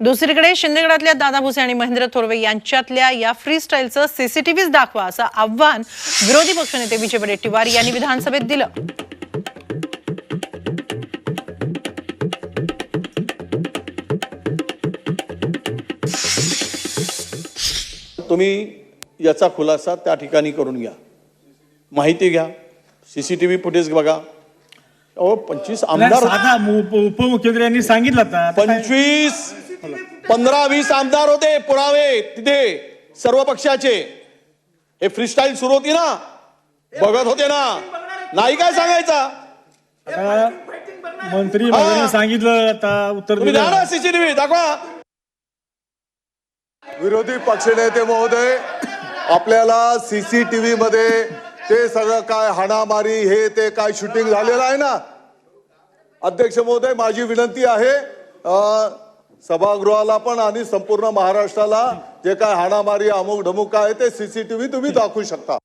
दुसरीकडे शिंदेगडातल्या दादा भुसे आणि महेंद्र थोरवे यांच्यातल्या या फ्री स्टाईलचं सीसीटीव्हीच दाखवा असं आव्हान विरोधी पक्षनेते विजय वडेट्टीवार यांनी विधानसभेत दिलं. तुम्ही याचा खुलासा त्या ठिकाणी करून घ्या. माहिती घ्या. सीसीटीव्ही फुटेज बघा. अहो पंचवीस आमदार साधा उप- उपमुख्यमंत्री यांनी सांगितलं पंचवीस पंधरा वीस आमदार होते पुरावे तिथे सर्व पक्षाचे. हे फ्रीस्टाईल सुरू होती ना? बघत होते ना? नाही काय सांगायचा? मंत्री महोदयांनी सांगितलं आता उत्तर दिलं. सीसीटीव्ही दाखवा. विरोधी पक्षनेते महोदय आपल्याला सीसीटीव्ही मध्ये ते सगळं काय हाणामारी हे ते काय शूटिंग झालेलं आहे ना? अध्यक्ष महोदय माझी विनंती आहे सभागृहाला पण आणि संपूर्ण महाराष्ट्राला जे काय हाणामारी अमुक ढमुक काय ते सीसीटीव्ही तुम्ही दाखवू शकता.